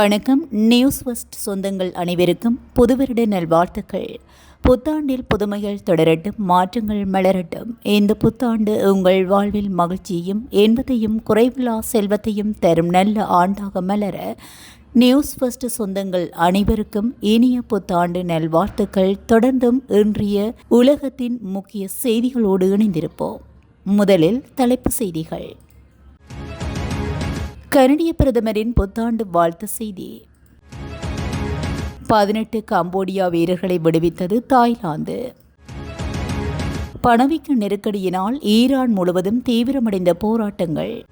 வணக்கம். News first சொந்தங்கள் அனைவருக்கும் புதுவருட நல்வாழ்த்துக்கள். புத்தாண்டில் புதுமைகள் தொடரட்டும் மாற்றங்கள் மலரட்டும். இந்த புத்தாண்டு உங்கள் வாழ்வில் மகிழ்ச்சியையும் என்பதையும் குறைவில்லா செல்வத்தையும் தரும் நல்ல ஆண்டாக மலர நியூஸ் ஃபர்ஸ்ட் சொந்தங்கள் அனைவருக்கும் இனிய புத்தாண்டு நல்வாழ்த்துக்கள். தொடர்ந்தும் இன்றைய உலகத்தின் முக்கிய செய்திகளோடு இணைந்திருப்போம். முதலில் தலைப்பு செய்திகள். கனடிய பிரதமரின் புத்தாண்டு வாழ்த்து செய்தி பதினெட்டு கம்போடியா வீரர்களை விடுவித்தது தாய்லாந்து. பணவீக்க நெருக்கடியினால் ஈரான் முழுவதும் தீவிரமடைந்த போராட்டங்கள்.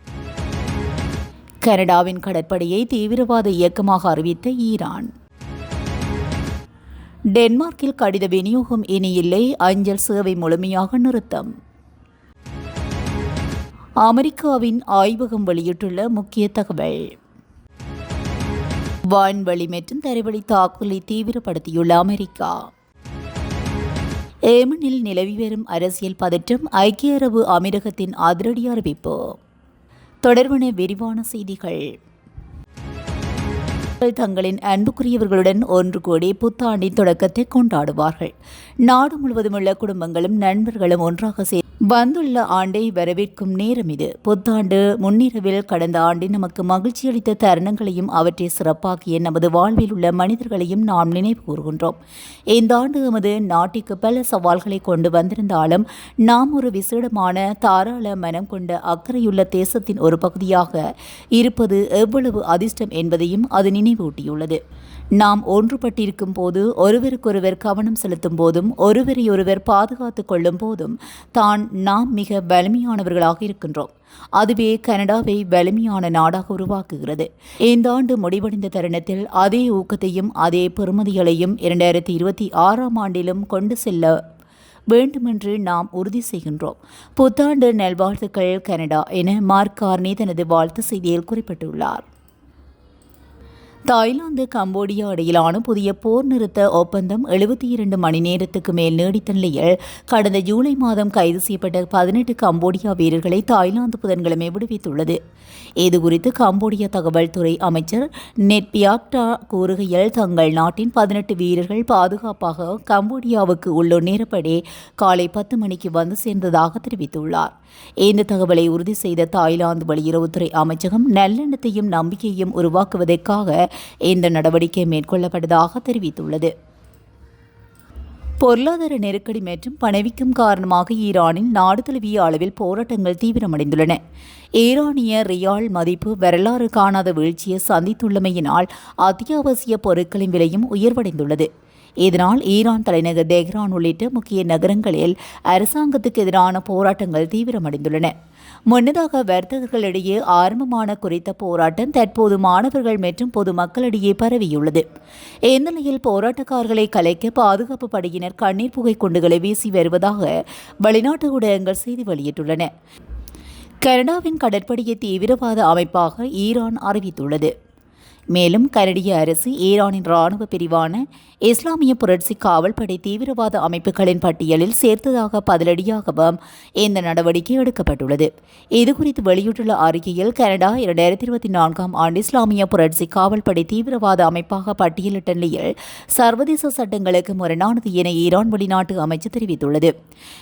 கனடாவின் கடற்படையை தீவிரவாத இயக்கமாக அறிவித்த ஈரான். டென்மார்க்கில் கடித விநியோகம் இனி இல்லை அஞ்சல் சேவை முழுமையாக நிறுத்தம். அமெரிக்காவின் ஆய்வகம் வெளியிட்டுள்ள முக்கிய தகவல். வான்வழி மற்றும் தரைவழி தாக்குதலை தீவிரப்படுத்தியுள்ள அமெரிக்கா. ஏமனில் நிலவி வரும் அரசியல் பதற்றம் ஐக்கிய அரபு அமீரகத்தின் அதிரடி அறிவிப்பு. தொடர்பான விரிவான செய்திகள். தங்களின் அன்புக்குரியவர்களுடன் ஒன்று கூடி புத்தாண்டின் தொடக்கத்தை கொண்டாடுவார்கள். நாடு முழுவதும் உள்ள குடும்பங்களும் நண்பர்களும் ஒன்றாக சேர்ந்து வந்துள்ள ஆண்டை வரவேற்கும் நேரம் இது. புத்தாண்டு முன்னிரவில் கடந்த ஆண்டில் நமக்கு மகிழ்ச்சி அளித்த தருணங்களையும் அவற்றை சிறப்பாக்கிய நமது வாழ்வில் உள்ள மனிதர்களையும் நாம் நினைவு கூறுகின்றோம் இந்த ஆண்டு எமது நாட்டிற்கு பல சவால்களை கொண்டு வந்திருந்தாலும் நாம் ஒரு விசேடமான தாராள மனம் கொண்ட அக்கறையுள்ள தேசத்தின் ஒரு பகுதியாக இருப்பது எவ்வளவு அதிர்ஷ்டம் என்பதையும் அது நினைவூட்டியுள்ளது. நாம் ஒன்றுபட்டிருக்கும் போது ஒருவருக்கொருவர் கவனம் செலுத்தும் போதும் ஒருவரையொருவர் பாதுகாத்து கொள்ளும் போதும் தான் நாம் மிக வலிமையானவர்களாக இருக்கின்றோம். அதுவே கனடாவை வலிமையான நாடாக உருவாக்குகிறது. இந்த ஆண்டு முடிவடைந்த தருணத்தில் அதே ஊக்கத்தையும் அதே பெறுமதிகளையும் இரண்டாயிரத்தி இருபத்தி ஆறாம் ஆண்டிலும் கொண்டு செல்ல வேண்டுமென்று நாம் உறுதி செய்கின்றோம். புத்தாண்டு நல்வாழ்த்துக்கள் கனடா என மார்க் கார்னி தனது வாழ்த்து செய்தியில் குறிப்பிட்டுள்ளார். தாய்லாந்து கம்போடியா இடையிலான புதிய போர் நிறுத்த ஒப்பந்தம் எழுபத்தி இரண்டு மணி நேரத்துக்கு மேல் நீடித்த நிலையில் கடந்த ஜூலை மாதம் கைது செய்யப்பட்ட பதினெட்டு கம்போடியா வீரர்களை தாய்லாந்து புதன்கிழமை விடுவித்துள்ளது. இதுகுறித்து கம்போடியா தகவல் துறை அமைச்சர் நெட்பியாக்டா கூறுகையில் தங்கள் நாட்டின் பதினெட்டு வீரர்கள் பாதுகாப்பாக கம்போடியாவுக்கு உள்ள நேரப்படி காலை பத்து மணிக்கு வந்து சேர்ந்ததாக தெரிவித்துள்ளார். இந்த தகவலை உறுதி செய்த தாய்லாந்து வெளியுறவுத்துறை அமைச்சகம் நல்லெண்ணத்தையும் நம்பிக்கையும் உருவாக்குவதற்காக இந்த நடவடிக்கை மேற்கொள்ளப்பட்டதாக தெரிவித்துள்ளது. பொருளாதார நெருக்கடி மற்றும் பணவீக்கம் காரணமாக ஈரானில் நாடு தழுவிய அளவில் போராட்டங்கள் தீவிரமடைந்துள்ளன. ஈரானிய ரியால் மதிப்பு வரலாறு காணாத வீழ்ச்சியை சந்தித்துள்ளமையினால் அத்தியாவசிய பொருட்களின் விலையும் உயர்வடைந்துள்ளது. இதனால் ஈரான் தலைநகர் தெஹ்ரான் உள்ளிட்ட முக்கிய நகரங்களில் அரசாங்கத்துக்கு எதிரான போராட்டங்கள் தீவிரமடைந்துள்ளன. முன்னதாக வர்த்தகர்களிடையே ஆரம்பமான குறித்த போராட்டம் தற்போது மாணவர்கள் மற்றும் பொதுமக்களிடையே பரவியுள்ளது. இந்நிலையில் போராட்டக்காரர்களை கலைக்க பாதுகாப்பு படையினர் கண்ணீர் புகை குண்டுகளை வீசி வருவதாக வெளிநாட்டு ஊடகங்கள் செய்தி வெளியிட்டுள்ளன. கனடாவின் கடற்படையை தீவிரவாத அமைப்பாக ஈரான் அறிவித்துள்ளது. மேலும் கனடிய அரசு ஈரானின் ராணுவ பிரிவான இஸ்லாமிய புரட்சி காவல்படை தீவிரவாத அமைப்புகளின் பட்டியலில் சேர்த்ததாக பதிலடியாகவும் இந்த நடவடிக்கை எடுக்கப்பட்டுள்ளது. இதுகுறித்து வெளியிட்டுள்ள அறிக்கையில் கனடா இரண்டாயிரத்தி இருபத்தி நான்காம் ஆண்டு இஸ்லாமிய புரட்சி காவல்படை தீவிரவாத அமைப்பாக பட்டியலிட்ட நிலையில் சர்வதேச சட்டங்களுக்கு முரணானது என ஈரான் வெளிநாட்டு அமைச்சு தெரிவித்துள்ளது.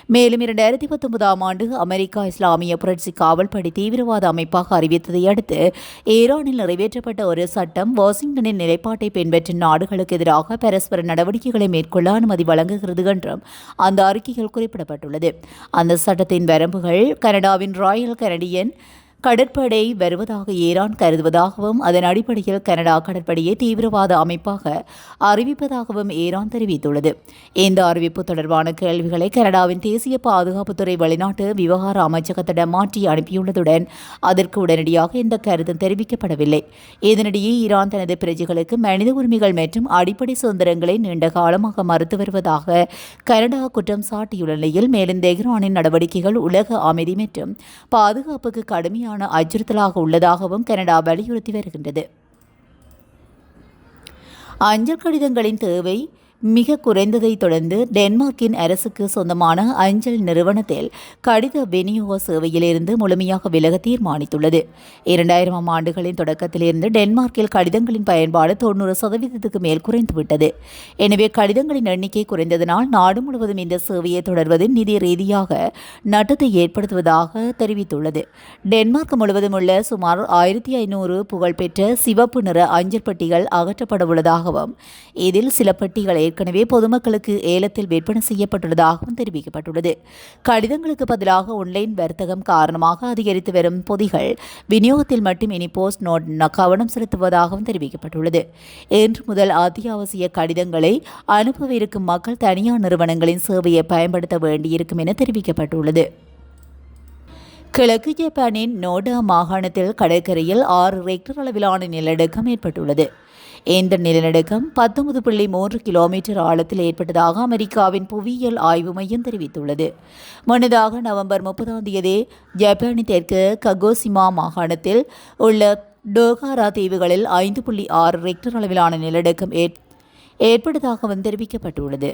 மேலும் இரண்டாயிரத்தி பத்தொன்பதாம் ஆண்டு அமெரிக்கா இஸ்லாமிய புரட்சி காவல்படை தீவிரவாத அமைப்பாக அறிவித்ததை அடுத்து ஈரானில் நிறைவேற்றப்பட்ட ஒரு சட்ட சட்டம் வாஷிங்டனின் நிலைப்பாட்டை பின்பற்றும் நாடுகளுக்கு எதிராக பரஸ்பர நடவடிக்கைகளை மேற்கொள்ள அனுமதி வழங்குகிறது என்றும் அந்த அறிக்கையில் குறிப்பிடப்பட்டுள்ளது. அந்த சட்டத்தின் வரம்புகள் கனடாவின் ராயல் கனடியன் கடற்படை வருவதாக ஈரான் கருதுவதாகவும் அதன் அடிப்படையில் கனடா கடற்படையை தீவிரவாத அமைப்பாக அறிவிப்பதாகவும் ஈரான் தெரிவித்துள்ளது. இந்த அறிவிப்பு தொடர்பான கேள்விகளை கனடாவின் தேசிய பாதுகாப்புத்துறை வெளிநாட்டு விவகார அமைச்சகத்திடம் மாற்றி அனுப்பியுள்ளதுடன் அதற்கு உடனடியாக இந்த கருத்தும் தெரிவிக்கப்படவில்லை. இதனிடையே ஈரான் தனது பிரஜைகளுக்கு மனித உரிமைகள் மற்றும் அடிப்படை சுதந்திரங்களை நீண்ட காலமாக மறுத்து வருவதாக கனடா குற்றம் சாட்டியுள்ள நிலையில் மேலும் தெஹ்ரானின் நடவடிக்கைகள் உலக அமைதி மற்றும் பாதுகாப்புக்கு கடுமையான கடுமையான அச்சுறுத்தலாக உள்ளதாகவும் கனடா வலியுறுத்தி வருகின்றது. அஞ்சல் கடிதங்களின் தேவை மிக குறைந்ததை தொடர்ந்து டென்மார்க்கின் அரசுக்கு சொந்தமான அஞ்சல் நிறுவனத்தில் கடித விநியோக சேவையிலிருந்து முழுமையாக விலக தீர்மானித்துள்ளது. இரண்டாயிரமாம் ஆண்டுகளின் தொடக்கத்திலிருந்து டென்மார்க்கில் கடிதங்களின் பயன்பாடு தொன்னூறு சதவீதத்துக்கு மேல் குறைந்துவிட்டது. எனவே கடிதங்களின் எண்ணிக்கை குறைந்ததனால் நாடு முழுவதும் இந்த சேவையை தொடர்வது நிதி ரீதியாக நட்டத்தை ஏற்படுத்துவதாக தெரிவித்துள்ளது. டென்மார்க் முழுவதும் உள்ள சுமார் ஆயிரத்தி ஐநூறு புகழ்பெற்ற சிவப்பு நிற அஞ்சல் பெட்டிகள் அகற்றப்பட உள்ளதாகவும் இதில் சில பட்டிகளை ஏற்கனவே பொதுமக்களுக்கு ஏலத்தில் விற்பனை செய்யப்பட்டுள்ளதாகவும் தெரிவிக்கப்பட்டுள்ளது. கடிதங்களுக்கு பதிலாக ஒன்லைன் வர்த்தகம் காரணமாக அதிகரித்து வரும் பொதிகள் விநியோகத்தில் மட்டும் இனி போஸ்ட் நோட் கவனம் செலுத்துவதாகவும் தெரிவிக்கப்பட்டுள்ளது. இன்று முதல் அத்தியாவசிய கடிதங்களை அனுப்பவிருக்கும் மக்கள் தனியார் நிறுவனங்களின் சேவையை பயன்படுத்த வேண்டியிருக்கும் என தெரிவிக்கப்பட்டுள்ளது. கிழக்கு ஜப்பானின் நோடா மாகாணத்தில் கடற்கரையில் ஆறு ரெக்டர் அளவிலான நிலநடுக்கம் ஏற்பட்டுள்ளது. இந்த நிலநடுக்கம் பத்தொன்பது புள்ளி மூன்று கிலோமீட்டர் ஆழத்தில் ஏற்பட்டதாக அமெரிக்காவின் புவியியல் ஆய்வு மையம் தெரிவித்துள்ளது. முன்னதாக நவம்பர் முப்பதாம் தேதி ஜப்பானின் தெற்கு ககோசிமா மாகாணத்தில் உள்ள டோகாரா தீவுகளில் ஐந்து புள்ளி ஆறு ரெக்டர் அளவிலான நிலநடுக்கம் ஏற்பட்டதாகவும் தெரிவிக்கப்பட்டுள்ளது.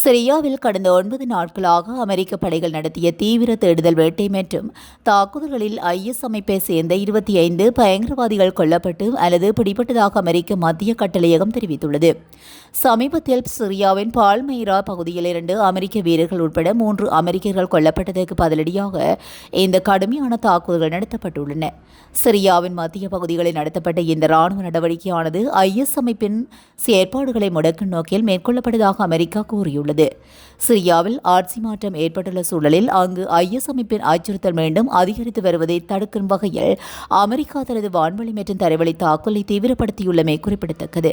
சிரியாவில் கடந்த ஒன்பது நாட்களாக அமெரிக்க படைகள் நடத்திய தீவிர தேடுதல் வேட்டை மற்றும் தாக்குதல்களில் ஐஎஸ் அமைப்பை சேர்ந்த இருபத்தி ஐந்து பயங்கரவாதிகள் கொல்லப்பட்டு அல்லது பிடிபட்டதாக அமெரிக்க மத்திய கட்டளையகம் தெரிவித்துள்ளது. சமீபத்தில் சிரியாவின் பால்மெய்ரா பகுதியில் இரண்டு அமெரிக்க வீரர்கள் உட்பட மூன்று அமெரிக்கர்கள் கொல்லப்பட்டதற்கு பதிலடியாக இந்த கடுமையான தாக்குதல்கள் நடத்தப்பட்டுள்ளன. சிரியாவின் மத்திய பகுதிகளில் நடத்தப்பட்ட இந்த ராணுவ நடவடிக்கையானது ஐஎஸ் அமைப்பின் செயற்பாடுகளை முடக்கும் நோக்கில் மேற்கொள்ளப்பட்டதாக அமெரிக்கா கூறியுள்ளது. கூறியுள்ளது சிரியாவில் ஆட்சி மாற்றம் ஏற்பட்டுள்ள சூழலில் அங்கு ஐஎஸ் அமைப்பின் அச்சுறுத்தல் மீண்டும் அதிகரித்து வருவதை தடுக்கும் வகையில் அமெரிக்கா தனது வான்வழி மற்றும் தரைவழி தாக்குதலை தீவிரப்படுத்தியுள்ளமை குறிப்பிடத்தக்கது.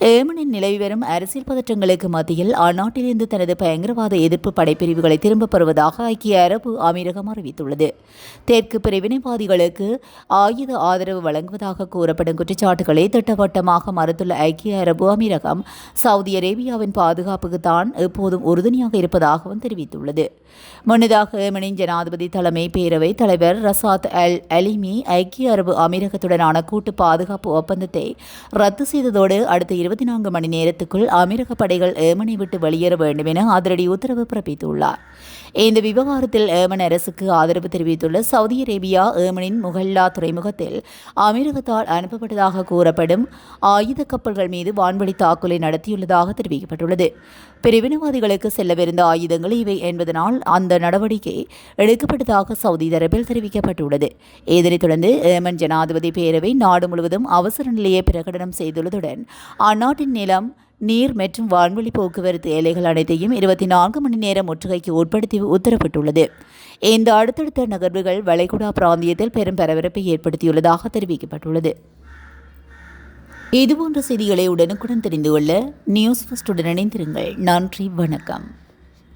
ஏமனின் நிலவி வரும் அரசியல் பதற்றங்களுக்கு மத்தியில் அந்நாட்டிலிருந்து தனது பயங்கரவாத எதிர்ப்பு படைப்பிரிவுகளை திரும்பப் பெறுவதாக ஐக்கிய அரபு அமீரகம் அறிவித்துள்ளது. தெற்கு பிரிவினைவாதிகளுக்கு ஆயுத ஆதரவு வழங்குவதாக கூறப்படும் குற்றச்சாட்டுகளை திட்டவட்டமாக மறுத்துள்ள ஐக்கிய அரபு அமீரகம் சவுதி அரேபியாவின் பாதுகாப்புக்கு தான் எப்போதும் உறுதுணையாக இருப்பதாகவும் தெரிவித்துள்ளது. முன்னதாக ஏமனின் ஜனாதிபதி தலைமை பேரவை தலைவர் ரசாத் அல் அலிமி ஐக்கிய அரபு அமீரகத்துடனான கூட்டு பாதுகாப்பு ஒப்பந்தத்தை ரத்து செய்ததோடு அடுத்த இருபத்தி நான்கு மணி நேரத்துக்குள் அமெரிக்க படைகள் ஏமனை விட்டு வெளியேற வேண்டும் என அதிரடி உத்தரவு பிறப்பித்துள்ளார். இந்த விவகாரத்தில் ஏமன் அரசுக்கு ஆதரவு தெரிவித்துள்ள சவுதி அரேபியா ஏமனின் முகல்லா துறைமுகத்தில் அமெரிக்கத்தால் அனுப்பப்பட்டதாக கூறப்படும் ஆயுத கப்பல்கள் மீது வான்வழி தாக்குதலை நடத்தியுள்ளதாக தெரிவிக்கப்பட்டுள்ளது. பிரிவினவாதிகளுக்கு செல்லவிருந்த ஆயுதங்கள் இவை என்பதனால் அந்த நடவடிக்கை எடுக்கப்பட்டதாக சவுதி தரப்பில் தெரிவிக்கப்பட்டுள்ளது. இதனைத் தொடர்ந்து ஏமன் ஜனாதிபதி பேரவை நாடு முழுவதும் அவசர நிலையை பிரகடனம் செய்துள்ளதுடன் அந்நாட்டின் நிலம் நீர் மற்றும் வான்வெளி போக்குவரத்து எல்லைகள் அனைத்தையும் இருபத்தி நான்கு மணி நேரம் முற்றுகைக்கு உட்படுத்தி உத்தரவிட்டுள்ளது. இந்த அடுத்தடுத்த நகர்வுகள் வளைகுடா பிராந்தியத்தில் பெரும் பரபரப்பை ஏற்படுத்தியுள்ளதாக தெரிவிக்கப்பட்டுள்ளது. இதுபோன்ற செய்திகளை உடனுக்குடன் தெரிந்து கொள்ள நியூஸ் ஃபஸ்ட்டுடன் இணைந்திருங்கள். நன்றி வணக்கம்.